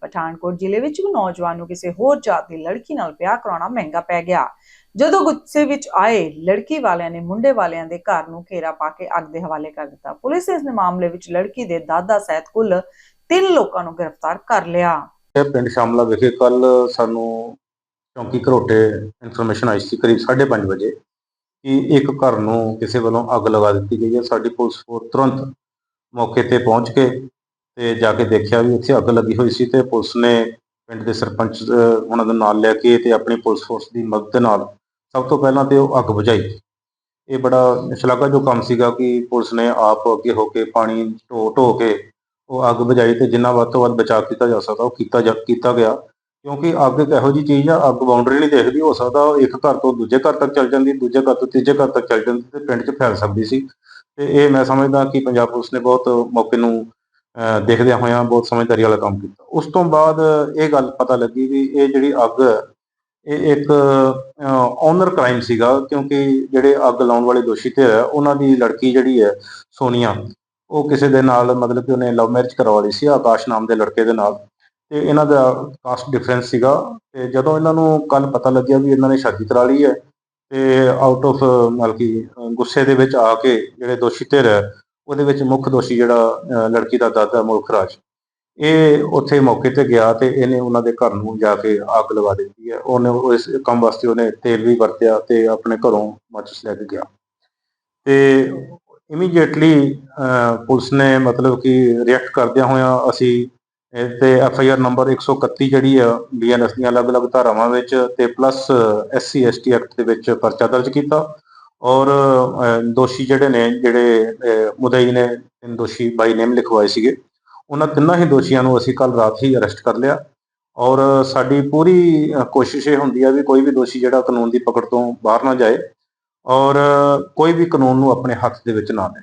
ਪਠਾਨਕੋਟ ਜ਼ਿਲ੍ਹੇ ਵਿੱਚ ਇੱਕ ਨੌਜਵਾਨ ਨੂੰ ਕਿਸੇ ਹੋਰ ਜਾਤ ਦੀ ਲੜਕੀ ਨਾਲ ਵਿਆਹ ਕਰਾਉਣਾ ਮਹਿੰਗਾ ਪੈ ਗਿਆ। ਜਦੋਂ ਗੁੱਸੇ ਵਿੱਚ ਆਏ, ਲੜਕੀ ਵਾਲਿਆਂ ਨੇ ਮੁੰਡੇ ਵਾਲਿਆਂ ਦੇ ਘਰ ਨੂੰ ਘੇਰਾ ਪਾ ਕੇ ਅੱਗ ਦੇ ਹਵਾਲੇ ਕਰ ਦਿੱਤਾ। ਪੁਲਿਸ ਇਸ ਮਾਮਲੇ ਵਿੱਚ ਲੜਕੀ ਦੇ ਦਾਦਾ ਸਹਿਤ ਕੁੱਲ ਤਿੰਨ ਲੋਕਾਂ ਨੂੰ ਗ੍ਰਿਫਤਾਰ ਕਰ ਲਿਆ। ਇਹ ਪਿੰਡ ਸ਼ਾਮਲਾ ਵਿਖੇ ਕੱਲ ਸਾਨੂੰ ਚੌਂਕੀ ਘਰੋਟੇ ਇਨਫੋਰਮੇਸ਼ਨ ਆਈ ਸੀ ਕਰੀਬ 5:30 ਵਜੇ ਕਿ ਇੱਕ ਘਰ ਨੂੰ ਕਿਸੇ ਵੱਲੋਂ ਅੱਗ ਲਗਾ ਦਿੱਤੀ ਗਈ ਹੈ। ਸਾਡੀ ਪੁਲਿਸ ਫੋਰਸ ਤੁਰੰਤ ਮੌਕੇ ਤੇ ਪਹੁੰਚ ਕੇ ਤੇ ਜਾ ਕੇ ਦੇਖਿਆ ਵੀ ਉੱਥੇ ਅੱਗ ਲੱਗੀ ਹੋਈ ਸੀ ਤੇ ਪੁਲਿਸ ਨੇ ਪਿੰਡ ਦੇ ਸਰਪੰਚ ਉਹਨਾਂ ਦਾ ਨਾਲ ਲੈ ਕੇ ਤੇ ਆਪਣੀ ਪੁਲਿਸ ਫੋਰਸ ਦੀ ਮਦਦ ਨਾਲ ਸਭ ਤੋਂ ਪਹਿਲਾਂ ਤੇ ਉਹ ਅੱਗ ਬੁਝਾਈ। ਇਹ ਬੜਾ ਸ਼ਲਾਘਾਯੋਗ ਕੰਮ ਸੀਗਾ ਕਿ ਪੁਲਿਸ ਨੇ ਆਪ ਅੱਗੇ ਹੋ ਕੇ ਪਾਣੀ ਢੋ ਢੋ ਕੇ ਉਹ ਅੱਗ ਬੁਝਾਈ ਤੇ ਜਿੰਨਾ ਵੱਧ ਤੋਂ ਵੱਧ ਬਚਾਅ ਕੀਤਾ ਜਾ ਸਕਦਾ, ਉਹ ਕੀਤਾ ਜਾ, ਕੀਤਾ ਗਿਆ। ਕਿਉਂਕਿ ਅੱਗ ਇੱਕ ਇਹੋ ਜਿਹੀ ਚੀਜ਼ ਆ, ਅੱਗ ਬਾਉਂਡਰੀ ਨਹੀਂ ਦੇਖਦੀ, ਹੋ ਸਕਦਾ ਇੱਕ ਘਰ ਤੋਂ ਦੂਜੇ ਘਰ ਤੱਕ ਚੱਲ ਜਾਂਦੀ, ਦੂਜੇ ਘਰ ਤੋਂ ਤੀਜੇ ਘਰ ਤੱਕ ਚੱਲ ਜਾਂਦੀ ਤੇ ਪਿੰਡ 'ਚ ਫੈਲ ਸਕਦੀ ਸੀ। ਤੇ ਇਹ ਮੈਂ ਸਮਝਦਾ ਕਿ ਪੰਜਾਬ ਪੁਲਿਸ ਨੇ ਬਹੁਤ ਮੌਕੇ ਨੂੰ ਦੇਖਦਿਆਂ ਹੋਇਆਂ ਬਹੁਤ ਸਮਝਦਾਰੀ ਵਾਲਾ ਕੰਮ ਕੀਤਾ। ਉਸ ਤੋਂ ਬਾਅਦ ਇਹ ਗੱਲ ਪਤਾ ਲੱਗੀ ਵੀ ਇਹ ਜਿਹੜੀ ਅੱਗ ਹੈ, ਇਹ ਇੱਕ ਓਨਰ ਕ੍ਰਾਈਮ ਸੀਗਾ ਕਿਉਂਕਿ ਜਿਹੜੇ ਅੱਗ ਲਾਉਣ ਵਾਲੇ ਦੋਸ਼ੀ ਤੇ ਹੈ ਉਹਨਾਂ ਦੀ ਲੜਕੀ ਜਿਹੜੀ ਹੈ ਸੋਨੀਆ ਉਹ ਕਿਸੇ ਦੇ ਨਾਲ ਮਤਲਬ ਕਿ ਉਹਨੇ ਲਵ ਮੈਰਿਜ ਕਰਵਾ ਲਈ ਸੀ ਆਕਾਸ਼ ਨਾਮ ਦੇ ਲੜਕੇ ਦੇ ਨਾਲ। ਤੇ ਇਹਨਾਂ ਦਾ ਕਾਸਟ ਡਿਫਰੈਂਸ ਸੀਗਾ ਤੇ ਜਦੋਂ ਇਹਨਾਂ ਨੂੰ ਕੱਲ ਪਤਾ ਲੱਗਿਆ ਵੀ ਇਹਨਾਂ ਨੇ ਸ਼ਾਦੀ ਕਰਾ ਲਈ ਹੈ ਤੇ ਆਊਟ ਆਫ ਮਤਲਬ ਕਿ ਗੁੱਸੇ ਦੇ ਵਿੱਚ ਆ ਕੇ ਜਿਹੜੇ ਦੋਸ਼ੀ ਧਿਰ ਹੈ ਉਹਦੇ ਵਿੱਚ ਮੁੱਖ ਦੋਸ਼ੀ ਜਿਹੜਾ ਲੜਕੀ ਦਾ ਦਾਦਾ ਮੁਲਖ ਰਾਜ। ਇਹ ਉੱਥੇ ਮੌਕੇ ਤੇ ਗਿਆ ਤੇ ਇਹਨੇ ਉਹਨਾਂ ਦੇ ਘਰ ਨੂੰ ਜਾ ਕੇ ਅੱਗ ਲਗਾ ਦਿੱਤੀ ਹੈ। ਉਹਨੇ ਇਸ ਕੰਮ ਵਾਸਤੇ ਉਹਨੇ ਤੇਲ ਵੀ ਵਰਤਿਆ ਤੇ ਆਪਣੇ ਘਰੋਂ ਮਾਚਿਸ ਲੈ ਕੇ ਗਿਆ। ਤੇ ਇਮੀਡੀਏਟਲੀ ਪੁਲਿਸ ਨੇ ਮਤਲਬ ਕਿ ਰਿਐਕਟ ਕਰਦਿਆਂ ਹੋਇਆਂ ਅਸੀਂ ਇਹ ਤੇ ਐਫ ਆਈ ਆਰ ਨੰਬਰ 131 ਜਿਹੜੀ ਆ ਬੀਐਨਐਸ ਦੀਆਂ ਅਲੱਗ-ਅਲੱਗ ਧਾਰਾਵਾਂ ਵਿੱਚ ਤੇ ਪਲੱਸ ਐਸਸੀ ਐਸਟੀ ਐਕਟ ਦੇ ਵਿੱਚ ਪਰਚਾ ਦਰਜ ਕੀਤਾ। ਔਰ ਦੋਸ਼ੀ ਜਿਹੜੇ ਨੇ, ਜਿਹੜੇ ਮੁਦਈ ਨੇ, ਤਿੰਨ ਦੋਸ਼ੀ ਬਾਈ ਨੇਮ ਲਿਖਵਾਏ ਸੀਗੇ, ਉਹਨਾਂ ਤਿੰਨਾਂ ਹੀ ਦੋਸ਼ੀਆਂ ਨੂੰ ਅਸੀਂ ਕੱਲ ਰਾਤ ਹੀ ਅਰੈਸਟ ਕਰ ਲਿਆ। ਔਰ ਸਾਡੀ ਪੂਰੀ ਕੋਸ਼ਿਸ਼ ਇਹ ਹੁੰਦੀ ਆ ਵੀ ਕੋਈ ਵੀ ਦੋਸ਼ੀ ਜਿਹੜਾ ਕਾਨੂੰਨ ਦੀ ਪਕੜ ਤੋਂ ਬਾਹਰ ਨਾ ਜਾਏ, ਔਰ ਕੋਈ ਵੀ ਕਾਨੂੰਨ ਨੂੰ ਆਪਣੇ ਹੱਥ ਦੇ ਵਿੱਚ ਨਾ ਲੈ।